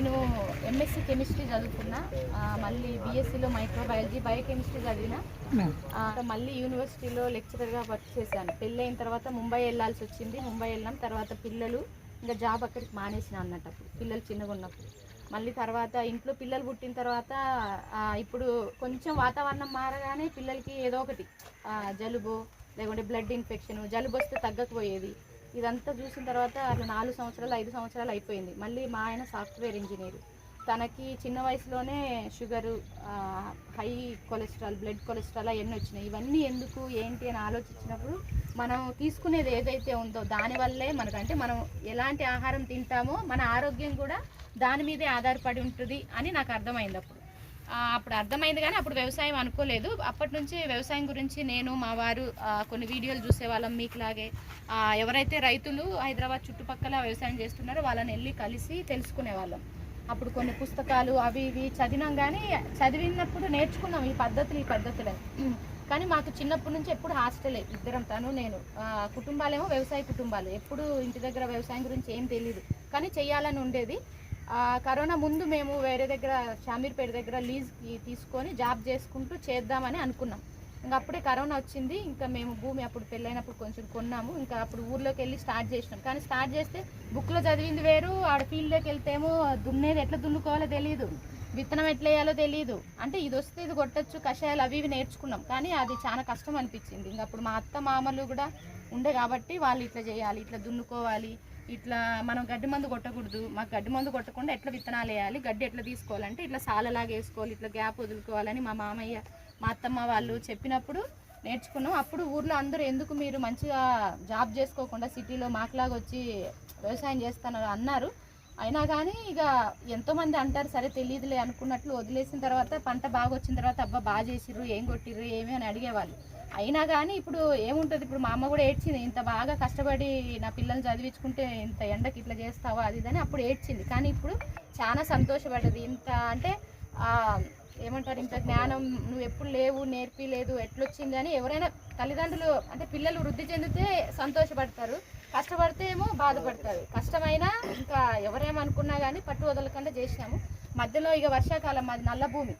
నేను MSc chemistry చదువుకున్నా మళ్ళీ బీఎస్సీలో మైక్రోబయాలజీ బయోకెమిస్ట్రీ చదివిన. మళ్ళీ యూనివర్సిటీలో లెక్చరర్గా వర్క్ చేశాను. పెళ్ళి అయిన తర్వాత ముంబై వెళ్ళాల్సి వచ్చింది. ముంబై వెళ్ళాం తర్వాత పిల్లలు ఇంకా జాబ్ అక్కడికి మానేసిన అన్నట్టు పిల్లలు చిన్నగా ఉన్నప్పుడు. మళ్ళీ తర్వాత ఇంట్లో పిల్లలు పుట్టిన తర్వాత ఇప్పుడు కొంచెం వాతావరణం మారగానే పిల్లలకి ఏదో ఒకటి జలుబు లేకుంటే బ్లడ్ ఇన్ఫెక్షన్ జలుబు వస్తే తగ్గకపోయేది. ఇదంతా చూసిన తర్వాత అట్లా నాలుగు సంవత్సరాలు ఐదు సంవత్సరాలు అయిపోయింది. మళ్ళీ మా ఆయన సాఫ్ట్వేర్ ఇంజనీర్. తనకి చిన్న వయసులోనే sugar high cholesterol blood cholesterol అవన్నీ వచ్చినాయి. ఇవన్నీ ఎందుకు ఏంటి అని ఆలోచించినప్పుడు మనం తీసుకునేది ఏదైతే ఉందో దానివల్లే మనకంటే మనం ఎలాంటి ఆహారం తింటామో మన ఆరోగ్యం కూడా దాని మీదే ఆధారపడి ఉంటుంది అని నాకు అర్థమైంది అప్పుడు. అప్పుడు అర్థమైంది కానీ అప్పుడు వ్యవసాయం అనుకోలేదు. అప్పటి నుంచి వ్యవసాయం గురించి నేను మా వారు కొన్ని వీడియోలు చూసేవాళ్ళం మీకులాగే. ఎవరైతే రైతులు హైదరాబాద్ చుట్టుపక్కల వ్యవసాయం చేస్తున్నారో వాళ్ళని వెళ్ళి కలిసి తెలుసుకునేవాళ్ళం. అప్పుడు కొన్ని పుస్తకాలు అవి ఇవి చదివినాం కానీ చదివినప్పుడు నేర్చుకున్నాం ఈ పద్ధతులు ఈ పద్ధతులే. కానీ మాకు చిన్నప్పటి నుంచి ఎప్పుడు హాస్టలే ఇద్దరం తను నేను. కుటుంబాలేమో వ్యవసాయ కుటుంబాలు. ఎప్పుడు ఇంటి దగ్గర వ్యవసాయం గురించి ఏం తెలియదు కానీ చేయాలని ఉండేది. కరోనా ముందు మేము వేరే దగ్గర షామీర్పేట దగ్గర లీజ్కి తీసుకొని జాబ్ చేసుకుంటూ చేద్దామని అనుకున్నాం. ఇంకా అప్పుడే కరోనా వచ్చింది ఇంకా మేము భూమి అప్పుడు పెళ్ళైనప్పుడు కొంచెం కొన్నాము ఇంకా అప్పుడు ఊర్లోకి వెళ్ళి స్టార్ట్ చేసినాం. కానీ స్టార్ట్ చేస్తే బుక్లో చదివింది వేరు ఆడ ఫీల్డ్లోకి వెళ్తేమో దున్నేది ఎట్లా దున్నుకోవాలో తెలియదు విత్తనం ఎట్లా వేయాలో తెలియదు అంటే ఇది వస్తే ఇది కొట్టచ్చు కషాయాలు అవి ఇవి నేర్చుకున్నాం. కానీ అది చాలా కష్టం అనిపించింది. ఇంకా అప్పుడు మా అత్త మామలు కూడా ఉండే కాబట్టి వాళ్ళు ఇట్లా చేయాలి ఇట్లా దున్నుకోవాలి ఇట్లా మనం గడ్డి మందు కొట్టకూడదు. మాకు గడ్డి మందు కొట్టకుండా ఎట్లా విత్తనాలు వేయాలి? గడ్డి ఎట్లా తీసుకోవాలంటే ఇట్లా సాలలాగా వేసుకోవాలి. ఇట్లా గ్యాప్ వదులుకోవాలని మా మామయ్య మా అత్తమ్మ వాళ్ళు చెప్పినప్పుడు నేర్చుకున్నాం. అప్పుడు ఊర్లో అందరూ ఎందుకు మీరు మంచిగా జాబ్ చేసుకోకుండా సిటీలో మాకులాగా వచ్చి వ్యవసాయం చేస్తున్నారు అన్నారు. అయినా కానీ ఇక ఎంతోమంది అంటారు సరే తెలియదులే అనుకున్నట్లు వదిలేసిన తర్వాత పంట బాగా వచ్చిన తర్వాత అబ్బా బాగా చేసిర్రు ఏం కొట్టిర్రు ఏమి అని అడిగేవాళ్ళు. అయినా కానీ ఇప్పుడు ఏముంటుంది? ఇప్పుడు మా అమ్మ కూడా ఏడ్చింది ఇంత బాగా కష్టపడి నా పిల్లల్ని చదివించుకుంటే ఇంత ఎండకి ఇట్లా చేస్తావా? అది ఇది అని అప్పుడు ఏడ్చింది. కానీ ఇప్పుడు చాలా సంతోషపడ్డది. ఇంత అంటే ఏమంటారు? ఇంత జ్ఞానం నువ్వు ఎప్పుడు లేవు నేర్పిలేదు ఎట్లొచ్చింది అని ఎవరైనా తల్లిదండ్రులు అంటే పిల్లలు వృద్ధి చెందితే సంతోషపడతారు. కష్టపడితే ఏమో బాధపడతారు. కష్టమైనా ఇంకా ఎవరేమనుకున్నా కానీ పట్టు వదలకుండా చేసినాము. మధ్యలో ఇక వర్షాకాలం మాది నల్ల భూమి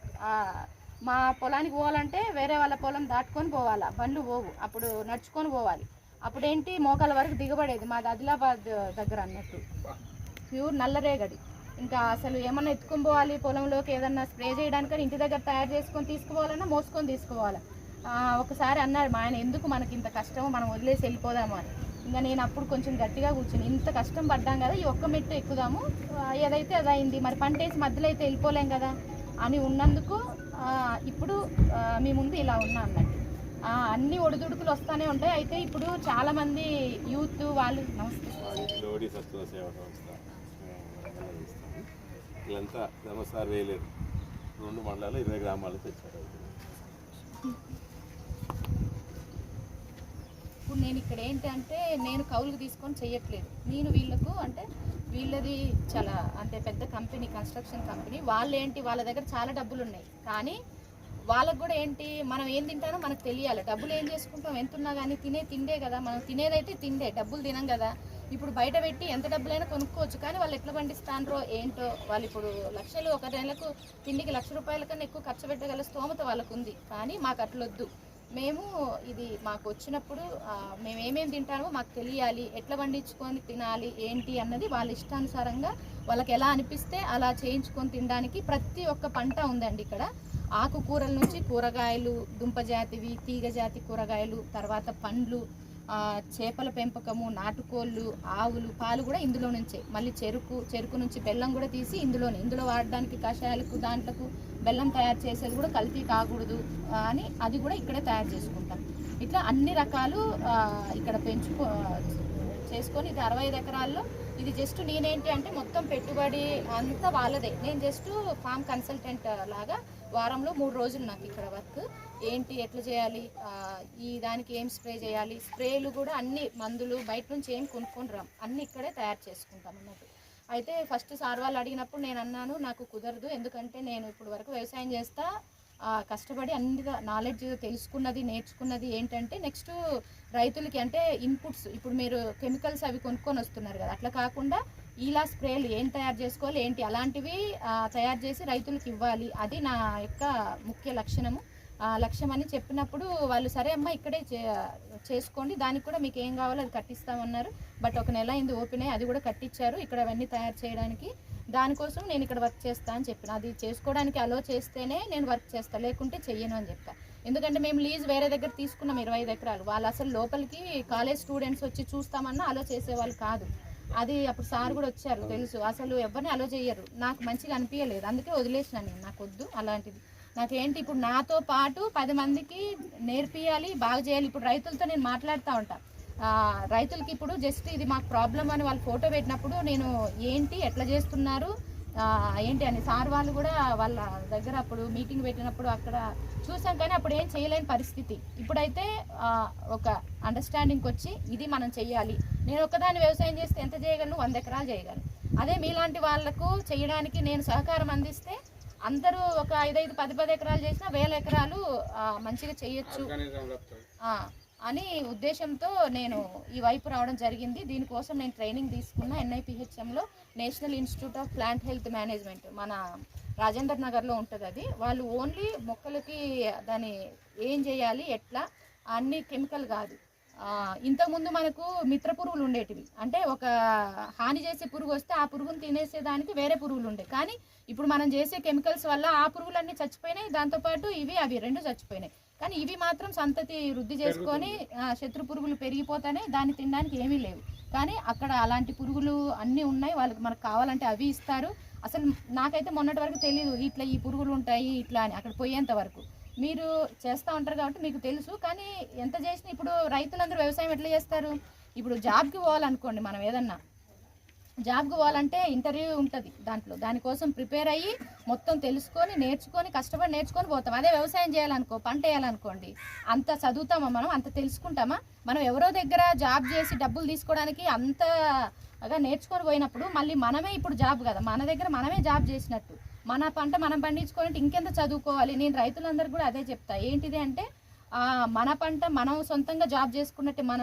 మా పొలానికి పోవాలంటే వేరే వాళ్ళ పొలం దాటుకొని పోవాలా. బండ్లు పోవు. అప్పుడు నడుచుకొని పోవాలి. అప్పుడేంటి? మోకాల వరకు దిగబడేది. మాది ఆదిలాబాద్ దగ్గర అన్నట్టు. ప్యూర్ నల్లరేగడి. ఇంకా అసలు ఏమన్నా ఎత్తుకొని పోవాలి? పొలంలోకి ఏదన్నా స్ప్రే చేయడానికి ఇంటి దగ్గర తయారు చేసుకొని తీసుకుపోవాలన్నా మోసుకొని తీసుకోవాలి ఒకసారి అన్నాడు మా ఆయన ఎందుకు మనకి ఇంత కష్టం మనం వదిలేసి వెళ్ళిపోదాము అని. ఇంకా నేను అప్పుడు కొంచెం గట్టిగా కూర్చుని ఇంత కష్టం పడ్డాం కదా ఈ ఒక్క మెట్టు ఎక్కుదాము. ఏదైతే అది అయింది మరి పంట వేసి మధ్యలో అయితే వెళ్ళిపోలేం కదా అని ఉన్నందుకు ఇప్పుడు మీ ముందు ఇలా ఉన్నా అన్నట్టు. అన్ని ఒడిదుడుకులు వస్తూనే ఉంటాయి. అయితే ఇప్పుడు చాలా మంది యూత్ వాళ్ళు నమస్తే. వీళ్ళంతా వేయలేరు. రెండు మండలాలు ఇరవై గ్రామాలు తెచ్చారు ఇప్పుడు నేను ఇక్కడ ఏంటంటే నేను కౌలుకు తీసుకొని చెయ్యట్లేదు. నేను వీళ్ళకు అంటే వీళ్ళది చాలా అంటే పెద్ద కంపెనీ కన్స్ట్రక్షన్ కంపెనీ వాళ్ళు ఏంటి వాళ్ళ దగ్గర చాలా డబ్బులు ఉన్నాయి కానీ వాళ్ళకు కూడా ఏంటి మనం ఏం తింటానో మనకు తెలియాలి. డబ్బులు ఏం చేసుకుంటాం ఎంత ఉన్నా కానీ తినే తిండే కదా. మనం తినేదైతే తిండే డబ్బులు తినం కదా. ఇప్పుడు బయట పెట్టి ఎంత డబ్బులైనా కొనుక్కోవచ్చు. కానీ వాళ్ళు ఎట్లా పండిస్తానరో ఏంటో వాళ్ళు ఇప్పుడు లక్షలు ఒక నెలకు తిండికి లక్ష రూపాయల కన్నా ఎక్కువ ఖర్చు పెట్టగల స్తోమత వాళ్ళకు ఉంది కానీ మాకు అట్లొద్దు. మేము ఇది మాకు వచ్చినప్పుడు మేము ఏమేమి తింటామో మాకు తెలియాలి. ఎట్లా పండించుకొని తినాలి ఏంటి అన్నది వాళ్ళ ఇష్టానుసారంగా వాళ్ళకి ఎలా అనిపిస్తే అలా చేయించుకొని తినడానికి ప్రతి ఒక్క పంట ఉందండి ఇక్కడ. ఆకుకూరల నుంచి కూరగాయలు దుంప జాతివి తీగ జాతి కూరగాయలు తర్వాత పండ్లు చేపల పెంపకము నాటుకోళ్ళు ఆవులు పాలు కూడా ఇందులో నుంచే. మళ్ళీ చెరుకు చెరుకు నుంచి బెల్లం కూడా తీసి ఇందులోనే. ఇందులో వాడడానికి కషాయాలకు దాంట్లకు బెల్లం తయారు చేసేది కూడా కల్తీ కాకూడదు అని అది కూడా ఇక్కడే తయారు చేసుకుంటాం. ఇట్లా అన్ని రకాలు ఇక్కడ పెంచుకో చేసుకొని ఇది అరవై ఐదు ఎకరాల్లో ఇది జస్ట్ నేనేంటి అంటే మొత్తం పెట్టుబడి అంతా వాళ్ళదే. నేను జస్ట్ ఫామ్ కన్సల్టెంట్ లాగా వారంలో మూడు రోజులు నాకు ఇక్కడ వర్క్. ఏంటి ఎట్లా చేయాలి ఈ దానికి ఏం స్ప్రే చేయాలి స్ప్రేలు కూడా అన్ని మందులు బయట నుంచి ఏం కొనుక్కొని రాం. అన్నీ ఇక్కడే తయారు చేసుకుంటాం అన్నట్టు. అయితే ఫస్ట్ సార్ వాళ్ళు అడిగినప్పుడు నేను అన్నాను నాకు కుదరదు ఎందుకంటే నేను ఇప్పుడు వరకు వ్యవసాయం చేస్తా కష్టపడి అన్ని నాలెడ్జ్ తెలుసుకున్నది నేర్చుకున్నది ఏంటంటే నెక్స్ట్ రైతులకి అంటే ఇన్పుట్స్ ఇప్పుడు మీరు కెమికల్స్ అవి కొనుక్కొని వస్తున్నారు కదా అట్లా కాకుండా ఇలా స్ప్రేలు ఏం తయారు చేసుకోవాలి ఏంటి? అలాంటివి తయారు చేసి రైతులకు ఇవ్వాలి. అది నా యొక్క ముఖ్య లక్షణము. లక్ష్యం అని చెప్పినప్పుడు వాళ్ళు సరే అమ్మా ఇక్కడే చే- చేసుకోండి దానికి కూడా మీకు ఏం కావాలో అది కట్టిస్తామన్నారు. బట్ ఒక నెల అయింది ఓపెన్ అయ్యి అది కూడా కట్టించారు ఇక్కడ అవన్నీ తయారు చేయడానికి. దానికోసం నేను ఇక్కడ వర్క్ చేస్తా అని చెప్పిన. అది చేసుకోవడానికి అలో చేస్తేనే నేను వర్క్ చేస్తాను లేకుంటే చెయ్యను అని చెప్పా. ఎందుకంటే మేము లీజ్ వేరే దగ్గర తీసుకున్నాం ఇరవై ఐదు ఎకరాలు. వాళ్ళు అసలు లోపలికి కాలేజ్ స్టూడెంట్స్ వచ్చి చూస్తామన్నా అలో చేసేవాళ్ళు కాదు. అది అప్పుడు సార్ కూడా వచ్చారు తెలుసు. అసలు ఎవరిని అలో చేయరు నాకు మంచిగా అనిపించలేదు అందుకే వదిలేసిన నేను. నాకు వద్దు అలాంటిది. నాకేంటి ఇప్పుడు నాతో పాటు పది మందికి నేర్పియాలి బాగా చేయాలి. ఇప్పుడు రైతులతో నేను మాట్లాడుతూ ఉంటా. రైతులకి ఇప్పుడు జస్ట్ ఇది మాకు ప్రాబ్లం అని వాళ్ళు ఫోటో పెట్టినప్పుడు నేను ఏంటి ఎట్లా చేస్తున్నారు ఏంటి అని సార్ వాళ్ళు కూడా వాళ్ళ దగ్గర అప్పుడు మీటింగ్ పెట్టినప్పుడు అక్కడ చూసాం కానీ అప్పుడు ఏం చేయలేని పరిస్థితి. ఇప్పుడైతే ఒక అండర్స్టాండింగ్కి వచ్చి ఇది మనం చెయ్యాలి. నేను ఒకదాన్ని వ్యవసాయం చేస్తే ఎంత చేయగలను? వంద ఎకరాలు చేయగలను. అదే మీలాంటి వాళ్ళకు చేయడానికి నేను సహకారం అందిస్తే అందరూ ఒక ఐదైదు పది పది ఎకరాలు చేసినా వేల ఎకరాలు మంచిగా చేయొచ్చు. అని ఉద్దేశంతో నేను ఈ వైపు రావడం జరిగింది. దీనికోసం నేను ట్రైనింగ్ తీసుకున్న ఎన్ఐపిహెచ్ఎంలో national institute of plant health management మన రాజేందర్ నగర్లో ఉంటుంది అది. వాళ్ళు ఓన్లీ మొక్కలకి దాన్ని ఏం చేయాలి ఎట్లా అన్ని కెమికల్ కాదు. ఇంతకుముందు మనకు మిత్ర పురుగులు ఉండేటివి. అంటే ఒక హాని చేసే పురుగు వస్తే ఆ పురుగును తినేసేదానికి వేరే పురుగులు ఉండే. కానీ ఇప్పుడు మనం చేసే కెమికల్స్ వల్ల ఆ పురుగులన్నీ చచ్చిపోయినాయి. దాంతోపాటు ఇవి అవి రెండు చచ్చిపోయినాయి. కానీ ఇవి మాత్రం సంతతి వృద్ధి చేసుకొని శత్రు పురుగులు పెరిగిపోతానే దాన్ని తినడానికి ఏమీ లేవు. కానీ అక్కడ అలాంటి పురుగులు అన్నీ ఉన్నాయి. వాళ్ళకి మనకు కావాలంటే అవి ఇస్తారు. అసలు నాకైతే మొన్నటి వరకు తెలియదు ఇట్లా ఈ పురుగులు ఉంటాయి ఇట్లా అని. అక్కడ పోయేంత వరకు. మీరు చేస్తూ ఉంటారు కాబట్టి మీకు తెలుసు. కానీ ఎంత చేసినా ఇప్పుడు రైతులందరూ వ్యవసాయం ఎట్లా చేస్తారు? ఇప్పుడు జాబ్కి పోవాలనుకోండి మనం ఏదన్నా. జాబ్కి పోవాలంటే ఇంటర్వ్యూ ఉంటుంది దాంట్లో. దానికోసం ప్రిపేర్ అయ్యి మొత్తం తెలుసుకొని నేర్చుకొని కష్టపడి నేర్చుకొని పోతాం. అదే వ్యవసాయం చేయాలనుకో పంట వేయాలనుకోండి అంత చదువుతామా మనం? అంత తెలుసుకుంటామా? మనం ఎవరో దగ్గర జాబ్ చేసి డబ్బులు తీసుకోవడానికి అంతగా నేర్చుకొని పోయినప్పుడు మళ్ళీ మనమే ఇప్పుడు జాబ్ కదా. మన దగ్గర మనమే జాబ్ చేసినట్టు. మన పంట మనం పండించుకోవాలంటే ఇంకెంత చదువుకోవాలి? నేను రైతులందరికీ కూడా అదే చెప్తా. ఏంటిది అంటే మన పంట మనం సొంతంగా జాబ్ చేసుకున్నట్టే మన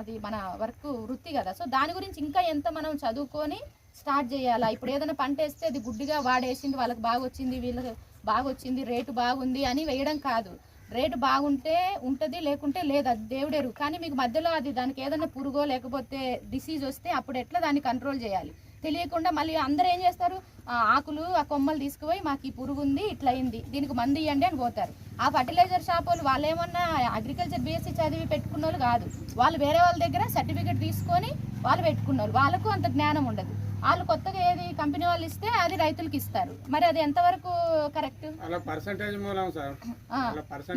అది మన వర్క్ వృత్తి కదా. సో దాని గురించి ఇంకా ఎంత మనం చదువుకొని స్టార్ట్ చేయాలా? ఇప్పుడు ఏదైనా పంట వేస్తే అది గుడ్డిగా వాడేసింది వాళ్ళకి బాగా వచ్చింది వీళ్ళకి బాగా వచ్చింది రేటు బాగుంది అని వేయడం కాదు. రేటు బాగుంటే ఉంటుంది లేకుంటే లేదు అది దేవుడేరు కానీ మీకు మధ్యలో అది దానికి ఏదైనా పురుగో లేకపోతే డిసీజ్ వస్తే అప్పుడు ఎట్లా దాన్ని కంట్రోల్ చేయాలి? తెలియకుండా మళ్ళీ అందరూ ఏం చేస్తారు? ఆకులు ఆ కొమ్మలు తీసుకుపోయి మాకు ఈ పురుగు ఉంది ఇట్లా అయింది దీనికి మందు ఇవ్వండి అని పోతారు. ఆ ఫర్టిలైజర్ షాప్ వాళ్ళు వాళ్ళు ఏమన్నా అగ్రికల్చర్ బీఎస్సీ చదివి పెట్టుకున్న వాళ్ళు కాదు. వాళ్ళు వేరే వాళ్ళ దగ్గర సర్టిఫికేట్ తీసుకొని వాళ్ళు పెట్టుకున్నారు వాళ్ళకు అంత జ్ఞానం ఉండదు. వాళ్ళు కొత్తగా ఏది కంపెనీ వాళ్ళు ఇస్తే అది రైతులకు ఇస్తారు. మరి అది ఎంతవరకు కరెక్ట్?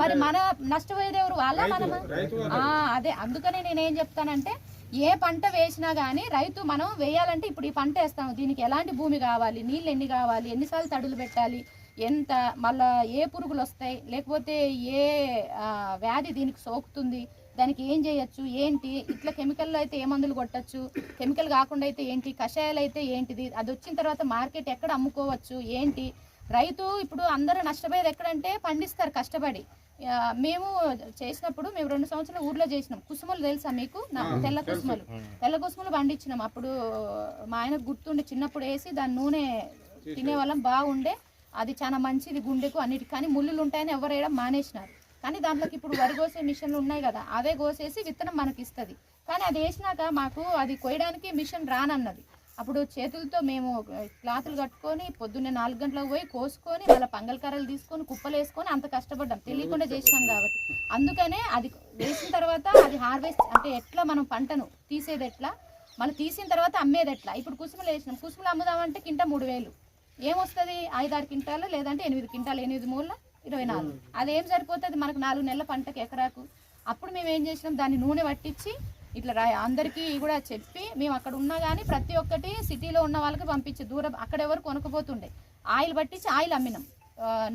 మరి మన నష్టపోయేది ఎవరు? వాళ్ళ మనమా? అదే. అందుకనే నేను చెప్తానంటే ఏ పంట వేసినా కానీ రైతు మనం వేయాలంటే ఇప్పుడు ఈ పంట వేస్తాము. దీనికి ఎలాంటి భూమి కావాలి? నీళ్ళు ఎన్ని కావాలి? ఎన్నిసార్లు తడులు పెట్టాలి? ఎంత? మళ్ళా ఏ పురుగులు వస్తాయి? లేకపోతే ఏ వ్యాధి దీనికి సోకుతుంది? దానికి ఏం చేయొచ్చు? ఏంటి? ఇట్లా కెమికల్లో అయితే ఏ మందులు కొట్టచ్చు? కెమికల్ కాకుండా అయితే ఏంటి? కషాయాలు అయితే ఏంటిది? అది వచ్చిన తర్వాత మార్కెట్ ఎక్కడ అమ్ముకోవచ్చు? ఏంటి? రైతు ఇప్పుడు అందరూ నష్టపోయేది ఎక్కడంటే పండిస్తారు కష్టపడి. మేము చేసినప్పుడు మేము రెండు సంవత్సరాలు ఊర్లో చేసినాం. కుసుమలు తెలుసా మీకు? నా తెల్ల కుసుమలు. తెల్ల కుసుమలు పండించినాం. అప్పుడు మా ఆయనకు గుర్తుండి చిన్నప్పుడు వేసి దాని నూనె తినేవాళ్ళం బాగుండే. అది చాలా మంచిది గుండెకు అన్నిటికి కానీ ముళ్ళులు ఉంటాయని ఎవరు వేయడం మానేసినారు. కానీ దాంట్లోకి ఇప్పుడు వరి కోసే మిషన్లు ఉన్నాయి కదా అవే కోసేసి విత్తనం మనకి ఇస్తుంది కానీ అది వేసినాక మాకు అది కొయ్యడానికి మిషన్ రానన్నది. అప్పుడు చేతులతో మేము క్లాతులు కట్టుకొని పొద్దున్నే నాలుగు గంటలకు పోయి కోసుకొని మళ్ళీ పంగల్ కర్రలు తీసుకొని కుప్పలు వేసుకొని అంత కష్టపడ్డాం. తెలియకుండా చేసినాం కాబట్టి. అందుకనే అది వేసిన తర్వాత అది హార్వెస్ట్ అంటే ఎట్లా మనం పంటను తీసేది ఎట్లా? మళ్ళీ తీసిన తర్వాత అమ్మేది ఎట్లా? ఇప్పుడు కుసుమలు వేసినాం. కుసుమలు అమ్ముదామంటే కింట మూడు వేలు. ఏమొస్తుంది? ఐదారు క్వింటాలు లేదంటే ఎనిమిది క్వింటాలు ఎనిమిది మూల ఇరవై నాలుగు. అదేం సరిపోతుంది? మనకు నాలుగు నెలల పంటకి ఎకరాకు. అప్పుడు మేము ఏం చేసినాం? దాన్ని నూనె పట్టించి ఇట్లా రా అందరికీ కూడా చెప్పి మేము అక్కడ ఉన్నా కానీ ప్రతి ఒక్కటి సిటీలో ఉన్న వాళ్ళకి పంపించి. దూరం అక్కడ ఎవరు కొనుక్కపోతుండే. ఆయిల్ పట్టించి ఆయిల్ అమ్మినాం.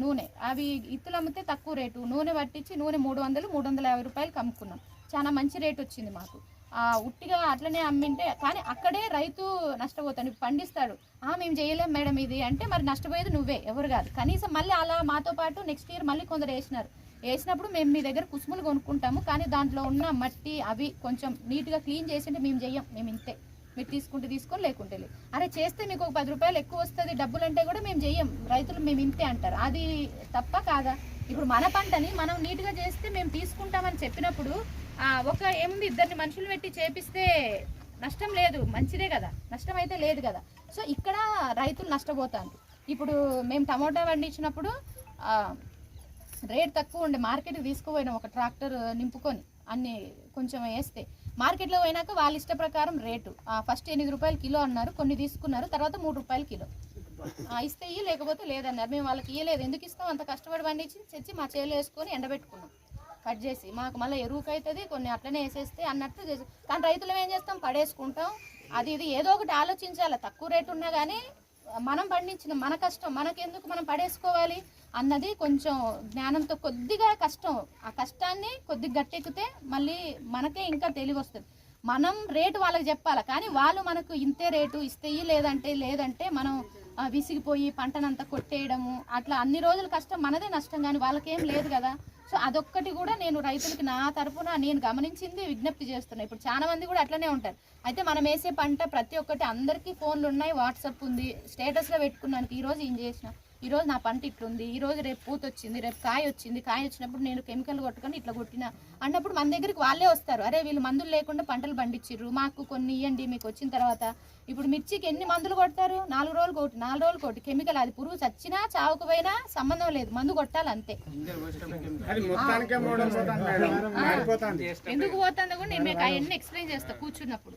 నూనె. అవి ఇత్తులు అమ్మితే తక్కువ రేటు. నూనె పట్టించి నూనె మూడు వందలు మూడు వందల యాభై రూపాయలకి అమ్ముకున్నాం చాలా మంచి రేట్ వచ్చింది మాకు. ఉట్టిగా అట్లనే అమ్మింటే కానీ అక్కడే రైతు నష్టపోతాడు. పండిస్తాడు. ఆ మేము చేయలేం మేడం ఇది. అంటే మరి నష్టపోయేది నువ్వే ఎవరు కాదు. కనీసం మళ్ళీ అలా మాతో పాటు నెక్స్ట్ ఇయర్ మళ్ళీ కొందరు వేసినారు. వేసినప్పుడు మేము మీ దగ్గర కుసుములు కొనుక్కుంటాము కానీ దాంట్లో ఉన్న మట్టి అవి కొంచెం నీట్గా క్లీన్ చేసింటే మేము చెయ్యం మేము ఇంతే. మీరు తీసుకుంటే తీసుకొని లేకుంటే లేదు. అరే చేస్తే మీకు ఒక పది రూపాయలు ఎక్కువ వస్తుంది డబ్బులు అంటే కూడా మేము చెయ్యం. రైతులు మేము ఇంతే అంటారు. అది తప్ప కాదా? ఇప్పుడు మన పంటని మనం నీట్గా చేస్తే మేము తీసుకుంటామని చెప్పినప్పుడు ఒక ఏముంది ఇద్దరిని మనుషులు పెట్టి చేపిస్తే నష్టం లేదు మంచిదే కదా? నష్టం అయితే లేదు కదా? సో ఇక్కడ రైతులు నష్టపోతారు. ఇప్పుడు మేము టమోటా పండించినప్పుడు రేట్ తక్కువ ఉండే మార్కెట్కి తీసుకుపోయినాం ఒక ట్రాక్టర్ నింపుకొని అన్ని కొంచెం వేస్తే మార్కెట్లో పోయినాక వాళ్ళ ఇష్ట ప్రకారం రేటు. ఫస్ట్ ఎనిమిది రూపాయలు కిలో అన్నారు కొన్ని తీసుకున్నారు తర్వాత మూడు రూపాయలు కిలో. ఇస్తే ఇయ్యి లేకపోతే లేదన్నారు. మేము వాళ్ళకి ఇయ్యలేదు. ఎందుకు ఇస్తాం? అంత కష్టపడి పండించి తెచ్చి మా చేలో వేసుకొని ఎండబెట్టుకున్నాం. కట్ చేసి మాకు మళ్ళీ ఎరువుకు అవుతుంది కొన్ని అట్లనే వేసేస్తే అన్నట్టు చేసి కానీ రైతులు ఏం చేస్తాం? పడేసుకుంటాం. అది ఇది ఏదో ఒకటి ఆలోచించాలి. తక్కువ రేటు ఉన్నా కానీ మనం పండించిన మన కష్టం మనకెందుకు మనం పడేసుకోవాలి అన్నది కొంచెం జ్ఞానంతో కొద్దిగా కష్టం. ఆ కష్టాన్ని కొద్దిగా గట్టెక్కితే మళ్ళీ మనకే ఇంకా తెలివి వస్తుంది మనం రేటు వాళ్ళకి చెప్పాలి? కానీ వాళ్ళు మనకు ఇంతే రేటు ఇస్తే లేదంటే లేదంటే మనం విసిగిపోయి పంటనంతా కొట్టేయడము అట్లా అన్ని రోజులు కష్టం మనదే నష్టం కానీ వాళ్ళకేం లేదు కదా. సో అదొక్కటి కూడా నేను రైతులకి నా తరపున నేను గమనించింది విజ్ఞప్తి చేస్తున్నా. ఇప్పుడు చాలా మంది కూడా అట్లనే ఉంటారు. అయితే మనం వేసే పంట ప్రతి ఒక్కటి అందరికీ ఫోన్లు ఉన్నాయి వాట్సాప్ ఉంది స్టేటస్లో పెట్టుకున్నాను ఈరోజు ఏం చేసినా? ఈ రోజు నా పంట ఇట్లుంది ఈ రోజు రేపు పూత వచ్చింది రేపు కాయ వచ్చింది కాయ వచ్చినప్పుడు నేను కెమికల్ కొట్టుకొని ఇట్లా కొట్టిన. అన్నప్పుడు మన దగ్గరికి వాళ్ళే వస్తారు. అరే వీళ్ళు మందులు లేకుండా పంటలు పండించిర్రు మాకు కొన్ని ఇవ్వండి మీకు వచ్చిన తర్వాత. ఇప్పుడు మిర్చికి ఎన్ని మందులు కొడతారు? నాలుగు రోజులు కొట్టి నాలుగు రోజులు కొట్టి కెమికల్. అది పురుగు చచ్చినా చావకపోయినా సంబంధం లేదు. మందు కొట్టాలి అంతే ఎందుకు పోతుందో కూడా నేను మీకు అవన్నీ ఎక్స్ప్లెయిన్ చేస్తా కూర్చున్నప్పుడు.